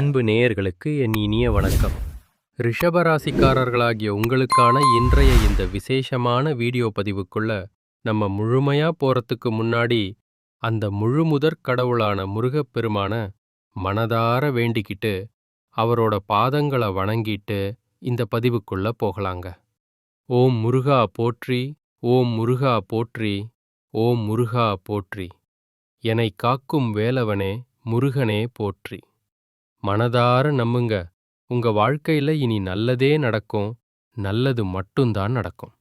அன்பு நேயர்களுக்கு என் இனிய வணக்கம். ரிஷபராசிக்காரர்களாகிய உங்களுக்கான இன்றைய இந்த விசேஷமான வீடியோ பதிவுக்குள்ள நம்ம முழுமையா போறதுக்கு முன்னாடி அந்த முழுமுதற் கடவுளான முருகப்பெருமான மனதார வேண்டிக்கிட்டு அவரோட பாதங்களை வணங்கிட்டு இந்த பதிவுக்குள்ள போகலாங்க. ஓம் முருகா போற்றி ஓம் முருகா போற்றி ஓம் முருகா போற்றி. என்னை காக்கும் வேலவனே முருகனே போற்றி. மனதார நம்புங்க. உங்க வாழ்க்கையில இனி நல்லதே நடக்கும். நல்லது மட்டும்தான் நடக்கும்.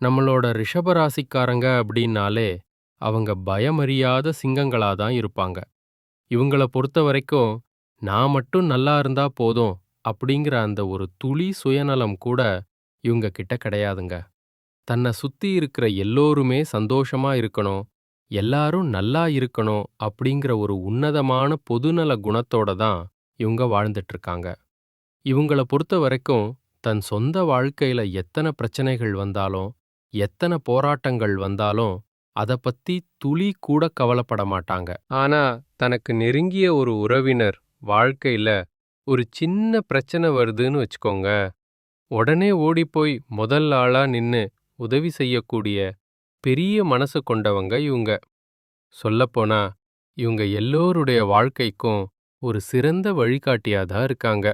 நம்மளோட ரிஷபராசிக்காரங்க அப்படின்னாலே அவங்க பயமறியாத சிங்கங்களா தான் இருப்பாங்க. இவங்கள பொறுத்த வரைக்கும் நான் மட்டும் நல்லா இருந்தா போதும் அப்படிங்கிற அந்த ஒரு துளி சுயநலம் கூட இவங்க கிட்ட கிடையாதுங்க. தன்னை சுத்தி இருக்கிற எல்லோருமே சந்தோஷமா இருக்கணும். எல்லாரும் நல்லா இருக்கணும் அப்படிங்கிற ஒரு உன்னதமான பொதுநல குணத்தோட தான் இவங்க வாழ்ந்துட்டு இருக்காங்க இவங்கள பொறுத்த வரைக்கும் தன் சொந்த வாழ்க்கையில எத்தனை பிரச்சனைகள் வந்தாலும் எத்தனை போராட்டங்கள் வந்தாலும் அத பத்தி துளி கூட கவலைப்பட மாட்டாங்க. ஆனா தனக்கு நெருங்கிய ஒரு உறவினர் வாழ்க்கையில ஒரு சின்ன பிரச்சனை வருதுன்னு வச்சுக்கோங்க. உடனே ஓடிப்போய் முதல் ஆளா நின்னு உதவி செய்யக்கூடிய பெரிய மனசு கொண்டவங்க இவங்க. சொல்லப்போனா இவங்க எல்லோருடைய வாழ்க்கைக்கும் ஒரு சிறந்த வழிகாட்டியா தான் இருக்காங்க.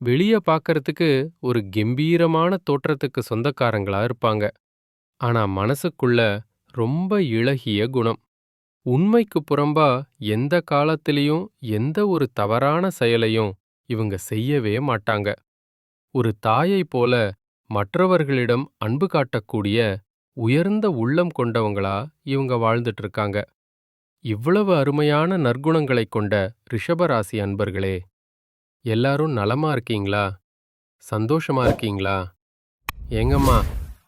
வெளிய பார்க்கறதுக்கு ஒரு கெம்பீரமான தோற்றத்துக்கு சொந்தக்காரங்களா இருப்பாங்க. ஆனா மனசுக்குள்ள ரொம்ப இளகிய குணம். உண்மைக்கு புறம்பா எந்த காலத்திலையும் எந்த ஒரு தவறான செயலையும் இவங்க செய்யவே மாட்டாங்க. ஒரு தாயை போல மற்றவர்களிடம் அன்பு காட்டக்கூடிய உயர்ந்த உள்ளம் கொண்டவங்களா இவங்க வாழ்ந்துட்டு இருக்காங்க. இவ்வளவு அருமையான நற்குணங்களைக் கொண்ட ரிஷபராசி அன்பர்களே எல்லாரும் நலமா இருக்கீங்களா? சந்தோஷமா இருக்கீங்களா? ஏங்கம்மா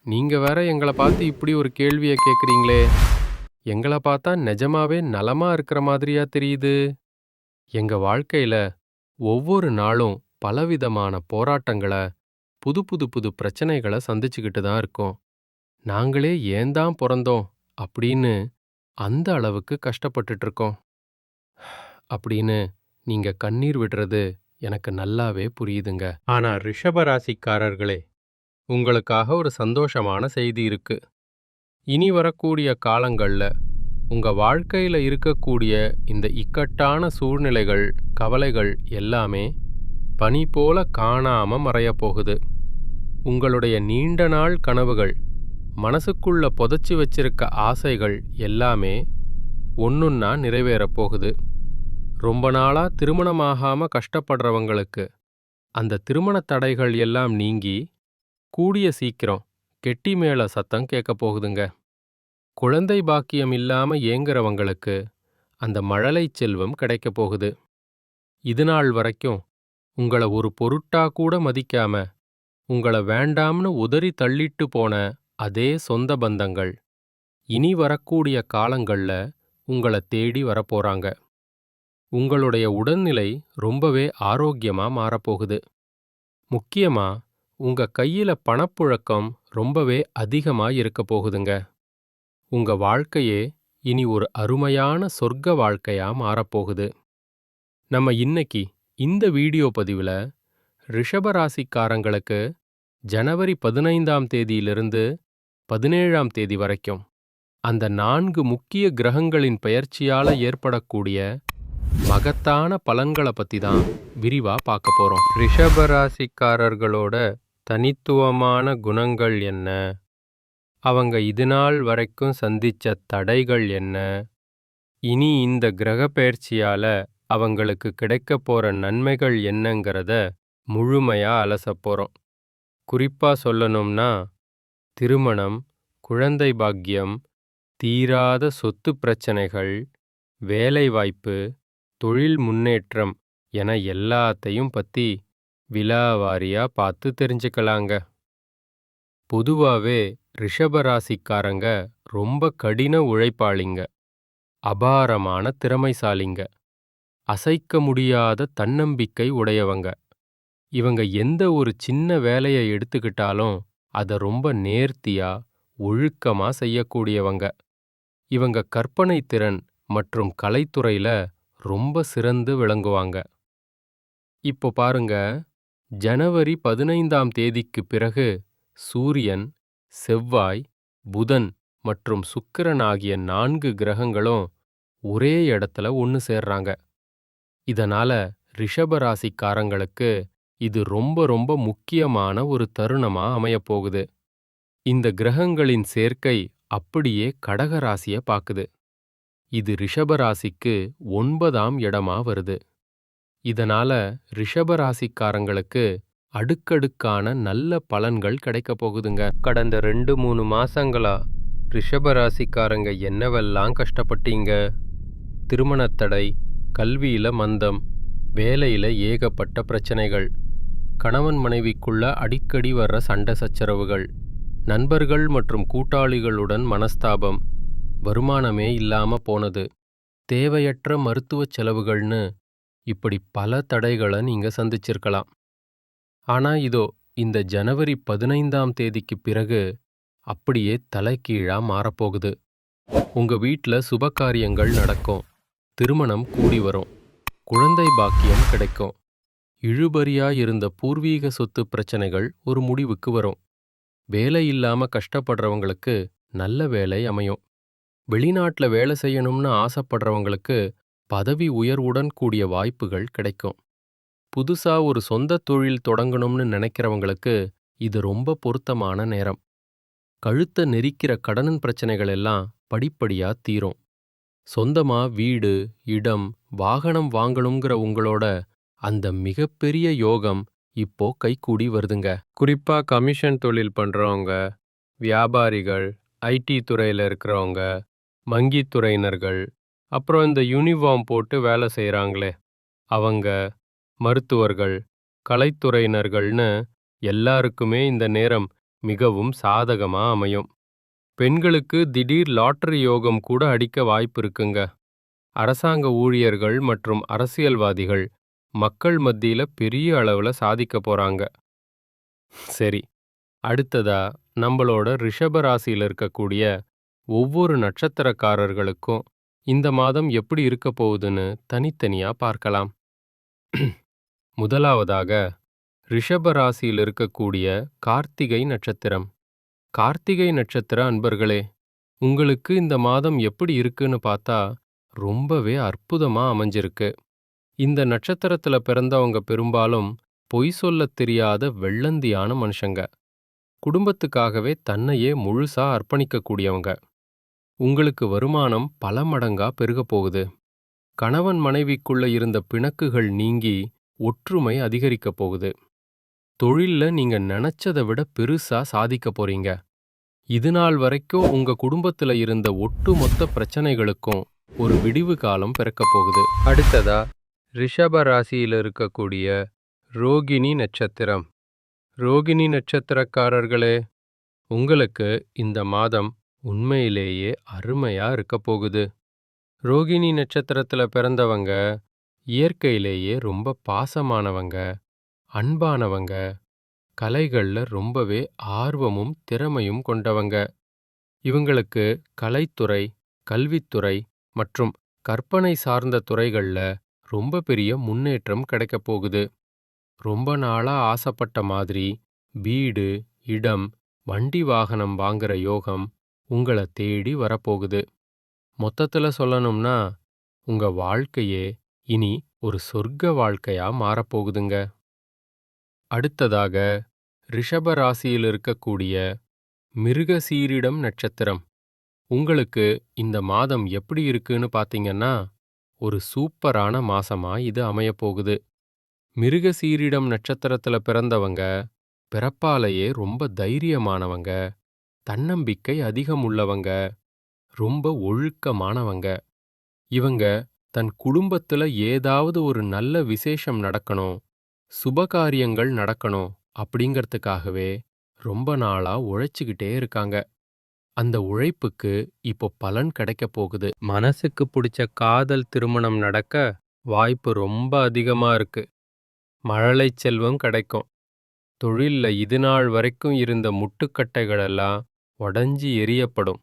நீங்க வேற எங்களை பார்த்து இப்படி ஒரு கேள்வியை கேட்குறீங்களே எங்களை பார்த்தா நிஜமாவே நலமா இருக்கிற மாதிரியா தெரியுது. எங்க வாழ்க்கையில ஒவ்வொரு நாளும் பலவிதமான போராட்டங்களை புது புது புது பிரச்சனைகளை சந்திச்சுக்கிட்டு தான் இருக்கோம். நாங்களே ஏன் தான் பிறந்தோம்? அப்படின்னு அந்த அளவுக்கு கஷ்டப்பட்டுட்டு இருக்கோம் அப்படின்னு நீங்க கண்ணீர் விடுறது எனக்கு நல்லாவே புரியுதுங்க. ஆனா ரிஷபராசிக்காரர்களே உங்களுக்காக ஒரு சந்தோஷமான செய்தி இருக்கு. இனி வரக்கூடிய காலங்கள்ல உங்க வாழ்க்கையில இருக்கக்கூடிய இந்த இக்கட்டான சூழ்நிலைகள் கவலைகள் எல்லாமே பனி போல காணாம மறையப் போகுது. உங்களுடைய நீண்ட நாள் கனவுகள் மனசுக்குள்ள புதைச்சி வச்சிருக்க ஆசைகள் எல்லாமே ஒன்றுன்னா நிறைவேறப் போகுது. ரொம்ப நாளா திருமணமாகாம கஷ்டப்படுறவங்களுக்கு அந்த திருமண தடைகள் எல்லாம் நீங்கி கூடிய சீக்கிரம் கெட்டி மேல சத்தம் கேட்கப் போகுதுங்க. குழந்தை பாக்கியம் இல்லாம ஏங்குறவங்களுக்கு அந்த மழலை செல்வம் கிடைக்கப் போகுது. இதுநாள் வரைக்கும் உங்கள ஒரு பொருட்டா கூட மதிக்காம உங்கள வேண்டாம்னு உதறி தள்ளிட்டு போன அதே சொந்த பந்தங்கள். இனி வரக்கூடிய காலங்கள்ல உங்கள தேடி வரப்போறாங்க. உங்களுடைய உடல்நிலை ரொம்பவே ஆரோக்கியமா மாறப்போகுது. முக்கியமா உங்க கையில பணப்புழக்கம் ரொம்பவே அதிகமா இருக்க போகுதுங்க. உங்க வாழ்க்கையே இனி ஒரு அருமையான சொர்க்க வாழ்க்கையா மாறப்போகுது. நம்ம இன்னைக்கு இந்த வீடியோ பதிவுல ரிஷபராசிக்காரங்களுக்கு ஜனவரி பதினைந்தாம் தேதியிலிருந்து பதினேழாம் தேதி வரைக்கும். அந்த நான்கு முக்கிய கிரகங்களின் பெயர்ச்சியால ஏற்படக்கூடிய மகத்தான பலன்களை பத்தி தான் விரிவா பார்க்க போறோம். ரிஷபராசிக்காரர்களோட தனித்துவமான குணங்கள் என்ன? அவங்க இதுநாள் வரைக்கும் சந்திச்ச தடைகள் என்ன? இனி இந்த கிரக பெயர்ச்சியால அவங்களுக்கு கிடைக்க போற நன்மைகள் என்னங்கிறத முழுமையா அலசப் போறோம். குறிப்பா சொல்லணும்னா திருமணம் குழந்தை பாக்கியம் தீராத சொத்து பிரச்சனைகள் வேலைவாய்ப்பு தொழில் முன்னேற்றம் என எல்லாத்தையும் பத்தி விலாவாரியா பார்த்து தெரிஞ்சுக்கலாங்க. பொதுவாவே ரிஷபராசிக்காரங்க ரொம்ப கடின உழைப்பாளிங்க. அபாரமான திறமைசாலிங்க. அசைக்க முடியாத தன்னம்பிக்கை உடையவங்க. இவங்க எந்த ஒரு சின்ன வேலையை எடுத்துக்கிட்டாலும் அதை ரொம்ப நேர்த்தியா ஒழுக்கமா செய்யக்கூடியவங்க. இவங்க கற்பனை திறன் மற்றும் கலைத்துறையில ரொம்ப சிறந்து விளங்குவாங்க. இப்போ பாருங்க ஜனவரி பதினைந்தாம் தேதிக்கு பிறகு சூரியன் செவ்வாய் புதன் மற்றும் சுக்கிரன் ஆகிய நான்கு கிரகங்களும் ஒரே இடத்துல ஒன்று சேர்றாங்க. இதனால ரிஷபராசிக்காரங்களுக்கு இது ரொம்ப ரொம்ப முக்கியமான ஒரு தருணமா அமையப்போகுது. இந்த கிரகங்களின் சேர்க்கை அப்படியே கடக ராசிய பாக்குது. இது ரிஷபராசிக்கு ஒன்பதாம் இடமா வருது. இதனால ரிஷபராசிக்காரங்களுக்கு அடுக்கடுக்கான நல்ல பலன்கள் கிடைக்கப் போகுதுங்க. கடந்த ரெண்டு மூணு மாசங்களா ரிஷபராசிக்காரங்க என்னவெல்லாம் கஷ்டப்பட்டீங்க? திருமணத்தடை கல்வியில மந்தம் வேலையில ஏகப்பட்ட பிரச்சனைகள். கணவன் மனைவிக்குள்ள அடிக்கடி வர்ற சண்டை சச்சரவுகள் நண்பர்கள் மற்றும் கூட்டாளிகளுடன் மனஸ்தாபம் வருமானமே இல்லாம போனது. தேவையற்ற மருத்துவ செலவுகள்னு இப்படி பல தடைகளை நீங்க சந்திச்சிருக்கலாம். ஆனா இதோ இந்த ஜனவரி பதினைந்தாம் தேதிக்கு பிறகு அப்படியே தலைகீழா மாறப்போகுது. உங்க வீட்டில் சுபகாரியங்கள் நடக்கும். திருமணம் கூடி வரும். குழந்தை பாக்கியம் கிடைக்கும். இழுபறியா இருந்த பூர்வீக சொத்து பிரச்சனைகள் ஒரு முடிவுக்கு வரும். வேலை இல்லாம கஷ்டப்படுறவங்களுக்கு நல்ல வேலை அமையும். வெளிநாட்டுல வேலை செய்யணும்னு ஆசைப்படுறவங்களுக்கு பதவி உயர்வுடன் கூடிய வாய்ப்புகள் கிடைக்கும். புதுசா ஒரு சொந்த தொழில் தொடங்கணும்னு நினைக்கிறவங்களுக்கு இது ரொம்ப பொருத்தமான நேரம். கழுத்த நெரிக்கிற கடனின் பிரச்சனைகள் எல்லாம் படிப்படியா தீரும். சொந்தமா வீடு இடம் வாகனம் வாங்கணுங்கிற உங்களோட அந்த மிகப்பெரிய யோகம் இப்போ கைகூடி வருதுங்க. குறிப்பா கமிஷன் தொழில் பண்றவங்க வியாபாரிகள் ஐடி துறையில இருக்கிறவங்க மங்கித்துறையினர்கள் அப்புறம் இந்த யூனிஃபார்ம் போட்டு வேலை செய்கிறாங்களே அவங்க மருத்துவர்கள் கலைத்துறையினர்கள்னு எல்லாருக்குமே இந்த நேரம் மிகவும் சாதகமா அமையும். பெண்களுக்கு திடீர் லாட்டரி யோகம் கூட அடிக்க வாய்ப்பு இருக்குங்க. அரசாங்க ஊழியர்கள் மற்றும் அரசியல்வாதிகள் மக்கள் மத்தியில பெரிய அளவுல சாதிக்க போறாங்க. சரி அடுத்ததா நம்மளோட ரிஷப ராசியில இருக்கக்கூடிய ஒவ்வொரு நட்சத்திரக்காரர்களுக்கும் இந்த மாதம் எப்படி இருக்க போகுதுன்னு தனித்தனியா பார்க்கலாம். முதலாவதாக ரிஷப ராசியில் இருக்கக்கூடிய கார்த்திகை நட்சத்திரம். கார்த்திகை நட்சத்திர அன்பர்களே உங்களுக்கு இந்த மாதம் எப்படி இருக்குன்னு பார்த்தா ரொம்பவே அற்புதமா அமைஞ்சிருக்கு. இந்த நட்சத்திரத்துல பிறந்தவங்க பெரும்பாலும் பொய் சொல்லத் தெரியாத வெள்ளந்தியான மனுஷங்க. குடும்பத்துக்காகவே தன்னையே முழுசா அர்ப்பணிக்கக்கூடியவங்க. உங்களுக்கு வருமானம் பல மடங்கா பெருகப் போகுது. கணவன் மனைவிக்குள்ள இருந்த பிணக்குகள் நீங்கி ஒற்றுமை அதிகரிக்கப் போகுது. தொழில்ல நீங்க நினைச்சதை விட பெருசா சாதிக்க போறீங்க. இதுநாள் வரைக்கும் உங்க குடும்பத்துல இருந்த ஒட்டுமொத்த பிரச்சனைகளுக்கும் ஒரு விடிவு காலம் பிறக்கப் போகுது. அடுத்ததா ரிஷப ராசியில் இருக்கக்கூடிய ரோகிணி நட்சத்திரம். ரோகிணி நட்சத்திரக்காரர்களே உங்களுக்கு இந்த மாதம் உண்மையிலேயே அருமையா இருக்க போகுது. ரோகிணி நட்சத்திரத்துல பிறந்தவங்க இயற்கையிலேயே ரொம்ப பாசமானவங்க அன்பானவங்க கலைகள்ல ரொம்பவே ஆர்வமும் திறமையும் கொண்டவங்க. இவங்களுக்கு கலைத்துறை கல்வித்துறை மற்றும் கற்பனை சார்ந்த துறைகள்ல ரொம்ப பெரிய முன்னேற்றம் கிடைக்கப் போகுது. ரொம்ப நாளா ஆசைப்பட்ட மாதிரி வீடு இடம் வண்டி வாகனம் வாங்குற யோகம் உங்களை தேடி வரப்போகுது. மொத்தத்துல சொல்லணும்னா உங்க வாழ்க்கையே இனி ஒரு சொர்க்க வாழ்க்கையா மாறப்போகுதுங்க. அடுத்ததாக ரிஷப ராசியில் இருக்கக்கூடிய மிருகசீரிடம் நட்சத்திரம். உங்களுக்கு இந்த மாதம் எப்படி இருக்குன்னு பார்த்தீங்கன்னா ஒரு சூப்பரான மாசமா இது அமையப் போகுது. மிருகசீரிடம் நட்சத்திரத்துல பிறந்தவங்க பிறப்பாலேயே ரொம்ப தைரியமானவங்க தன்னம்பிக்கை அதிகம் உள்ளவங்க ரொம்ப ஒழுக்கமானவங்க. இவங்க தன் குடும்பத்துல ஏதாவது ஒரு நல்ல விசேஷம் நடக்கணும் சுபகாரியங்கள் நடக்கணும் அப்படிங்கறதுக்காகவே ரொம்ப நாளா உழைச்சுக்கிட்டே இருக்காங்க. அந்த உழைப்புக்கு இப்போ பலன் கிடைக்க போகுது. மனசுக்கு பிடிச்ச காதல் திருமணம் நடக்க வாய்ப்பு ரொம்ப அதிகமா இருக்கு. மழலை செல்வம் கிடைக்கும். தொழில்ல இது நாள் வரைக்கும் இருந்த முட்டுக்கட்டைகளெல்லாம் உடஞ்சி எரியப்படும்.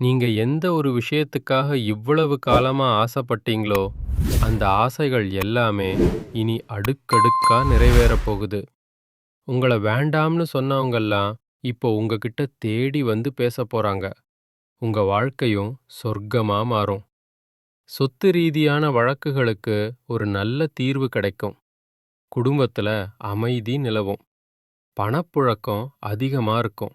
நீங்க எந்த ஒரு விஷயத்துக்காக இவ்வளவு காலமா ஆசைப்பட்டீங்களோ அந்த ஆசைகள் எல்லாமே இனி அடுக்கடுக்கா நிறைவேறப் போகுது. உங்களை வேண்டாம்னு சொன்னவங்கெல்லாம் இப்போ உங்ககிட்ட தேடி வந்து பேசப் போறாங்க. உங்க வாழ்க்கையும் சொர்க்கமா மாறும். சொத்து ரீதியான வழக்குகளுக்கு ஒரு நல்ல தீர்வு கிடைக்கும். குடும்பத்துல அமைதி நிலவும். பணப்புழக்கம் அதிகமா இருக்கும்.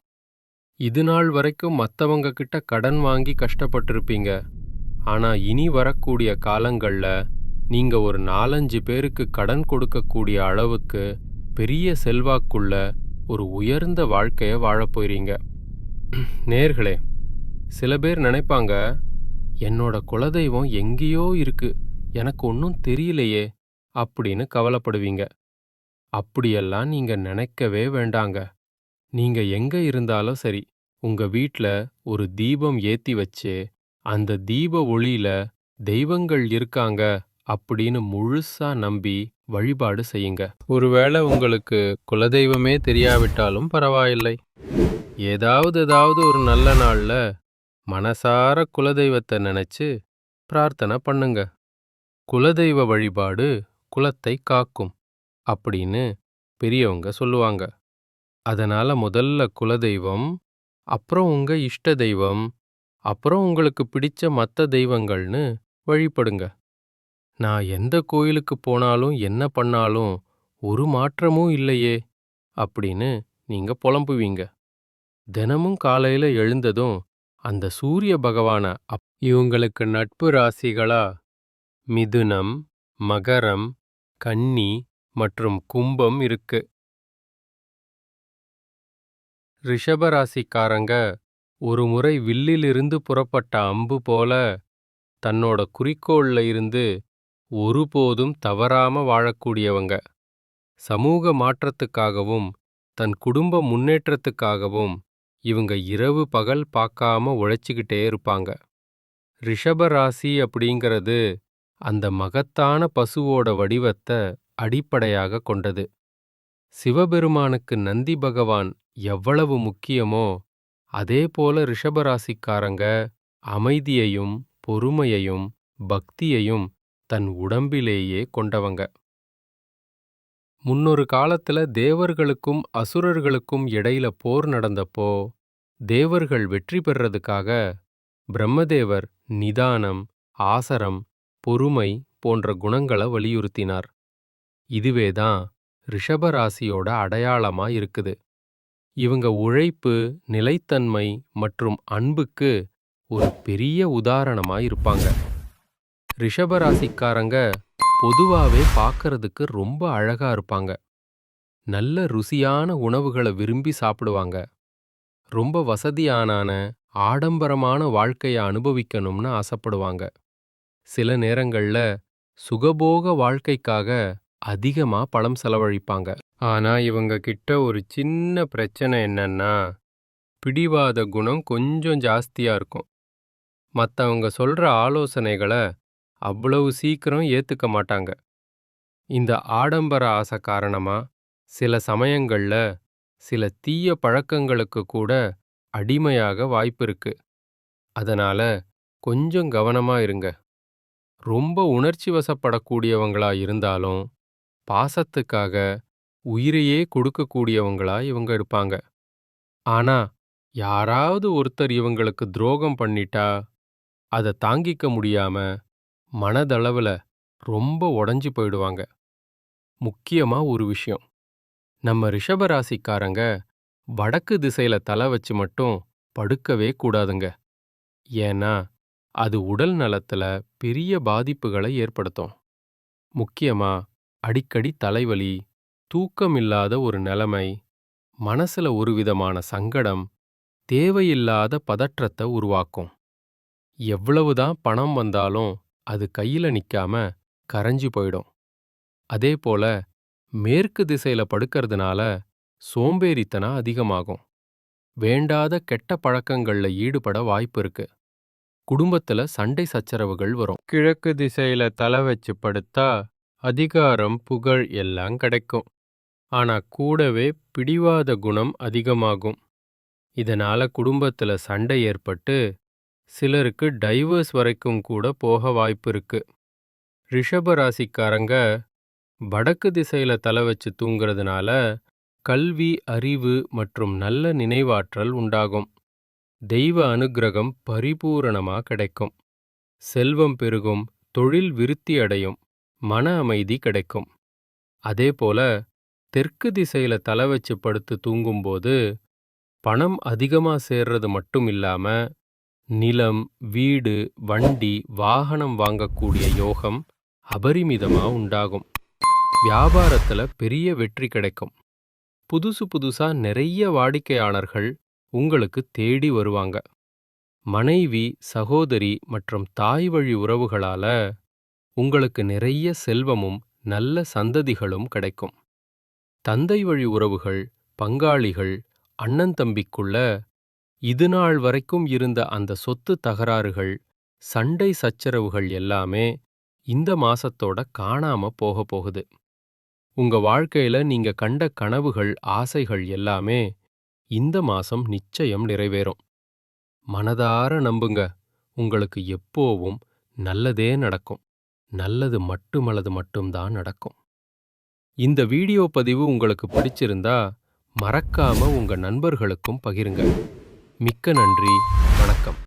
இது நாள் வரைக்கும் மத்தவங்க கிட்ட கடன் வாங்கி கஷ்டப்பட்டிருப்பீங்க. ஆனா இனி வரக்கூடிய காலங்கள்ல நீங்க ஒரு நாலஞ்சு பேருக்கு கடன் கொடுக்கக்கூடிய அளவுக்கு பெரிய செல்வாக்குள்ள ஒரு உயர்ந்த வாழ்க்கைய வாழப் போறீங்க. நேர்களே சில பேர் நினைப்பாங்க என்னோட குலதெய்வம் எங்கேயோ இருக்கு எனக்கு ஒன்றும் தெரியலையே அப்படின்னு கவலைப்படுவீங்க. அப்படியெல்லாம் நீங்க நினைக்கவே வேண்டாங்க. நீங்க எங்க இருந்தாலும் சரி உங்க வீட்ல ஒரு தீபம் ஏத்தி வச்சு அந்த தீப ஒளியில தெய்வங்கள் இருக்காங்க அப்படின்னு முழுசா நம்பி வழிபாடு செய்யுங்க. ஒருவேளை உங்களுக்கு குலதெய்வமே தெரியாவிட்டாலும் பரவாயில்லை. ஏதாவது ஏதாவது ஒரு நல்ல நாள்ல மனசார குலதெய்வத்தை நினைச்சு பிரார்த்தனை பண்ணுங்க. குலதெய்வ வழிபாடு குலத்தை காக்கும் அப்படின்னு பெரியவங்க சொல்லுவாங்க. அதனால முதல்ல குலதெய்வம் அப்புறம் உங்க இஷ்ட தெய்வம் அப்புறம் உங்களுக்கு பிடிச்ச மத்த தெய்வங்கள்னு வழிபடுங்க. நான் எந்த கோயிலுக்கு போனாலும் என்ன பண்ணாலும் ஒரு மாற்றமும் இல்லையே அப்படின்னு நீங்க புலம்புவீங்க. தினமும் காலையில எழுந்ததும் அந்த சூரிய பகவான அப் இவங்களுக்கு நட்பு ராசிகளா மிதுனம் மகரம் கன்னி மற்றும் கும்பம் இருக்கு. ரிஷபராசிக்காரங்க ஒரு முறை வில்லிலிருந்து புறப்பட்ட அம்பு போல தன்னோட குறிக்கோள்ல இருந்து ஒருபோதும் தவறாம வாழக்கூடியவங்க. சமூக மாற்றத்துக்காகவும் தன் குடும்ப முன்னேற்றத்துக்காகவும் இவங்க இரவு பகல் பார்க்காம உழைச்சிக்கிட்டே இருப்பாங்க. ரிஷபராசி அப்படிங்கிறது அந்த மகத்தான பசுவோட வடிவத்தை அடிப்படையாக கொண்டது. சிவபெருமானுக்கு நந்தி பகவான் எவ்வளவு முக்கியமோ அதே போல ரிஷபராசிக்காரங்க அமைதியையும் பொறுமையையும் பக்தியையும் தன் உடம்பிலேயே கொண்டவங்க. முன்னொரு காலத்துல தேவர்களுக்கும் அசுரர்களுக்கும் இடையில போர் நடந்தப்போ தேவர்கள் வெற்றி பெறதுக்காக பிரம்மதேவர் நிதானம் ஆசரம் பொறுமை போன்ற குணங்களை வலியுறுத்தினார். இதுவேதான் ரிஷபராசியோட அடையாளமா இருக்குது. இவங்க உழைப்பு நிலைத்தன்மை மற்றும் அன்புக்கு ஒரு பெரிய உதாரணமா இருப்பாங்க. ரிஷபராசிக்காரங்க பொதுவாவே பார்க்கறதுக்கு ரொம்ப அழகா இருப்பாங்க. நல்ல ருசியான உணவுகளை விரும்பி சாப்பிடுவாங்க. ரொம்ப வசதியானான ஆடம்பரமான வாழ்க்கைய அனுபவிக்கணும்னு ஆசைப்படுவாங்க. சில நேரங்கள்ல சுகபோக வாழ்க்கைக்காக அதிகமா பணம் செலவழிப்பாங்க. ஆனா இவங்க கிட்ட ஒரு சின்ன பிரச்சனை என்னன்னா பிடிவாத குணம் கொஞ்சம் ஜாஸ்தியா இருக்கும். மத்தவங்க சொல்ற ஆலோசனைகளை அவ்வளவு சீக்கிரம் ஏத்துக்க மாட்டாங்க. இந்த ஆடம்பர ஆசை காரணமா சில சமயங்கள்ல சில தீய பழக்கங்களுக்கு கூட அடிமையாக வாய்ப்பிருக்கு அதனால கொஞ்சம் கவனமா இருங்க. ரொம்ப உணர்ச்சி வசப்படக்கூடியவங்களா இருந்தாலும் பாசத்துக்காக உயிரையே கொடுக்கக்கூடியவங்களா இவங்க இருப்பாங்க. ஆனா யாராவது ஒருத்தர் இவங்களுக்கு துரோகம் பண்ணிட்டா அதை தாங்கிக்க முடியாம மனதளவுல ரொம்ப உடஞ்சி போயிடுவாங்க. முக்கியமா ஒரு விஷயம். நம்ம ரிஷபராசிக்காரங்க வடக்கு திசையில தலை வச்சு மட்டும் படுக்கவே கூடாதுங்க. ஏன்னா அது உடல் நலத்துல பெரிய பாதிப்புகளை ஏற்படுத்தும். முக்கியமா அடிக்கடி தலைவலி தூக்கமில்லாத ஒரு நிலைமை மனசுல ஒரு விதமான சங்கடம் தேவையில்லாத பதற்றத்தை உருவாக்கும். எவ்வளவுதான் பணம் வந்தாலும் அது கையில நிக்காம கரைஞ்சு போயிடும். அதே போல மேற்கு திசையில படுக்கறதுனால சோம்பேறித்தனம் அதிகமாகும். வேண்டாத கெட்ட பழக்கங்கள்ல ஈடுபட வாய்ப்பு இருக்கு. குடும்பத்துல சண்டை சச்சரவுகள் வரும். கிழக்கு திசையில தலை வச்சு படுத்தா அதிகாரம் புகழ் எல்லாம் கிடைக்கும். ஆனா கூடவே பிடிவாத குணம் அதிகமாகும். இதனால குடும்பத்துல சண்டை ஏற்பட்டு சிலருக்கு டைவர்ஸ் வரைக்கும் கூட போக வாய்ப்பு இருக்கு ரிஷப ராசிக்காரங்க வடக்கு திசையில தலை வச்சு தூங்குறதுனால கல்வி அறிவு மற்றும் நல்ல நினைவாற்றல் உண்டாகும். தெய்வ அனுக்கிரகம் பரிபூரணமா கிடைக்கும். செல்வம் பெருகும் தொழில் விருத்தி அடையும் மன அமைதி கிடைக்கும். அதேபோல தெற்கு திசையில தலை வச்சு படுத்து தூங்கும்போது பணம் அதிகமா சேர்றது மட்டும் இல்லாம நிலம் வீடு வண்டி வாகனம் வாங்கக்கூடிய யோகம் அபரிமிதமா உண்டாகும். வியாபாரத்துல பெரிய வெற்றி கிடைக்கும். புதுசு புதுசா நிறைய வாடிக்கையாளர்கள் உங்களுக்கு தேடி வருவாங்க. மனைவி சகோதரி மற்றும் தாய் வழி உறவுகளால உங்களுக்கு நிறைய செல்வமும் நல்ல சந்ததிகளும் கிடைக்கும். தந்தை வழி உறவுகள் பங்காளிகள் அண்ணன் தம்பிக்குள்ள இது நாள் வரைக்கும் இருந்த அந்த சொத்து தகராறுகள் சண்டை சச்சரவுகள் எல்லாமே இந்த மாசத்தோட காணாம போக போகுது. உங்க வாழ்க்கையில நீங்க கண்ட கனவுகள் ஆசைகள் எல்லாமே இந்த மாசம் நிச்சயம் நிறைவேறும். மனதார நம்புங்க உங்களுக்கு எப்போவும் நல்லதே நடக்கும். நல்லது மட்டுமல்லது மட்டும்தான் நடக்கும். இந்த வீடியோ பதிவு உங்களுக்கு பிடிச்சிருந்தா மறக்காம உங்க நண்பர்களுக்கும் பகிருங்க. மிக்க நன்றி. வணக்கம்.